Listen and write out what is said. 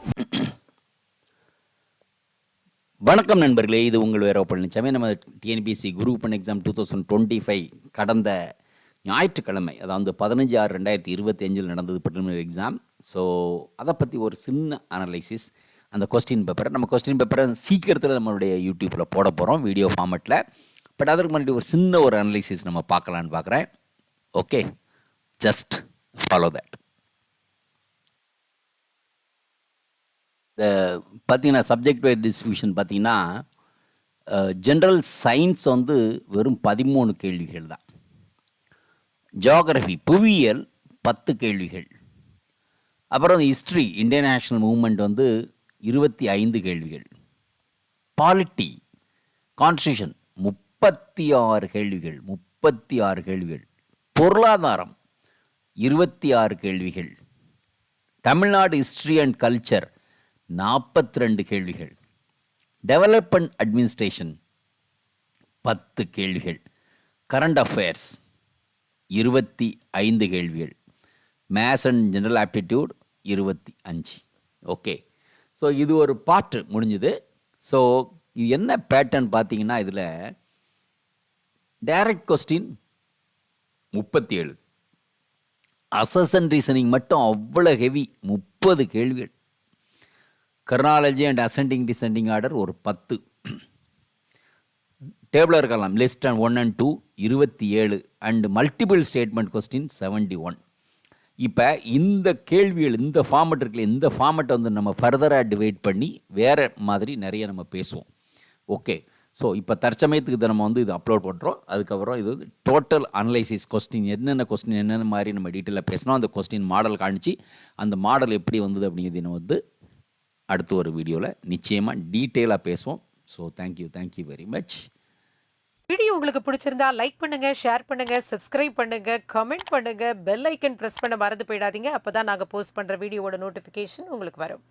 வணக்கம் நண்பர்களே இது உங்கள் வேரோ பழனிசாமி நம்ம TNPSC group and exam two thousand twenty five கடந்த ஞாயிற்றுக்கிழமை அதாவது பதினஞ்சு ஆறு ரெண்டாயிரத்தி இருபத்தி அஞ்சில் நடந்தது பிரிலிமினரி எக்ஸாம் ஸோ அதை பற்றி ஒரு சின்ன அனலைசிஸ் அந்த கொஸ்டின் பேப்பரை நம்ம கொஸ்டின் பேப்பரை சீக்கிரத்தில் நம்மளுடைய யூடியூப்பில் போட போகிறோம் வீடியோ ஃபார்மெட்டில் பட் அதற்கு முன்னாடி ஒரு சின்ன ஒரு அனலைசிஸ் நம்ம பார்க்கலான்னு பார்க்குறேன். ஓகே ஜஸ்ட் ஃபாலோ தட் இந்த பார்த்தீங்கன்னா சப்ஜெக்ட் வைஸ் டிஸ்ட்ரிபியூஷன் பார்த்தீங்கன்னா ஜென்ரல் சயின்ஸ் வந்து வெறும் பதிமூணு கேள்விகள் தான். ஜியாகிரஃபி புவியியல் பத்து கேள்விகள். அப்புறம் ஹிஸ்ட்ரி இந்தியன் நேஷனல் மூமெண்ட் வந்து இருபத்தி ஐந்து கேள்விகள். பாலிட்டி கான்ஸ்டியூஷன் முப்பத்தி ஆறு கேள்விகள் முப்பத்தி ஆறு கேள்விகள். பொருளாதாரம் இருபத்தி ஆறு கேள்விகள். தமிழ்நாடு ஹிஸ்ட்ரி அண்ட் கல்ச்சர் நாற்பத்தி ரெண்டு கேள்விகள். டெவலப்மெண்ட் அட்மினிஸ்ட்ரேஷன் பத்து கேள்விகள். கரண்ட் அஃபேர்ஸ் இருபத்தி ஐந்து கேள்விகள். மேத்ஸ் அண்ட் ஜென்ரல் ஆப்டிடியூட் இருபத்தி அஞ்சு. ஓகே ஸோ இது ஒரு பாட்டு முடிஞ்சுது. ஸோ இது என்ன பேட்டர்ன் பார்த்தீங்கன்னா இதில் டைரக்ட் கொஸ்டின் முப்பத்தி ஏழு அசஸ் அண்ட் ரீசனிங் மட்டும் அவ்வளோ ஹெவி முப்பது கேள்விகள். Chronology and ascending descending order ஒரு பத்து. டேபிளில் இருக்கலாம். List and one and two இருபத்தி ஏழு. And multiple statement question seventy one இப்போ இந்த கேள்விகள் இந்த ஃபார்மெட் இருக்குல்ல இந்த ஃபார்மெட்டை வந்து நம்ம ஃபர்தராக டிவைட் பண்ணி வேறு மாதிரி நிறைய நம்ம பேசுவோம். ஓகே ஸோ இப்போ தற்சமயத்துக்கு இதை நம்ம வந்து இது அப்லோட் பண்ணுறோம் அதுக்கப்புறம் இது வந்து டோட்டல் அனலைசிஸ் கொஸ்டின் என்னென்ன கொஸ்டின் என்னென்ன மாதிரி நம்ம டீட்டெயிலாக பேசினோம் அந்த கொஸ்டின் மாடல் காணிச்சு அந்த மாடல் எப்படி வந்தது அப்படிங்கிறது நம்ம வந்து அடுத்து ஒரு வீடியோவில் நிச்சயமாக டீட்டெயிலாக பேசுவோம். So thank you thank you very much video உங்களுக்கு பிடிச்சிருந்தா லைக் பண்ணுங்க ஷேர் பண்ணுங்க சப்ஸ்கிரைப் பண்ணுங்க கமெண்ட் பண்ணுங்க பெல் ஐக்கன் ப்ரெஸ் பண்ண மறந்து போயிடாதீங்க. அப்போதான் நாங்கள் போஸ்ட் பண்ற வீடியோவோட நோட்டிஃபிகேஷன் உங்களுக்கு வரும்.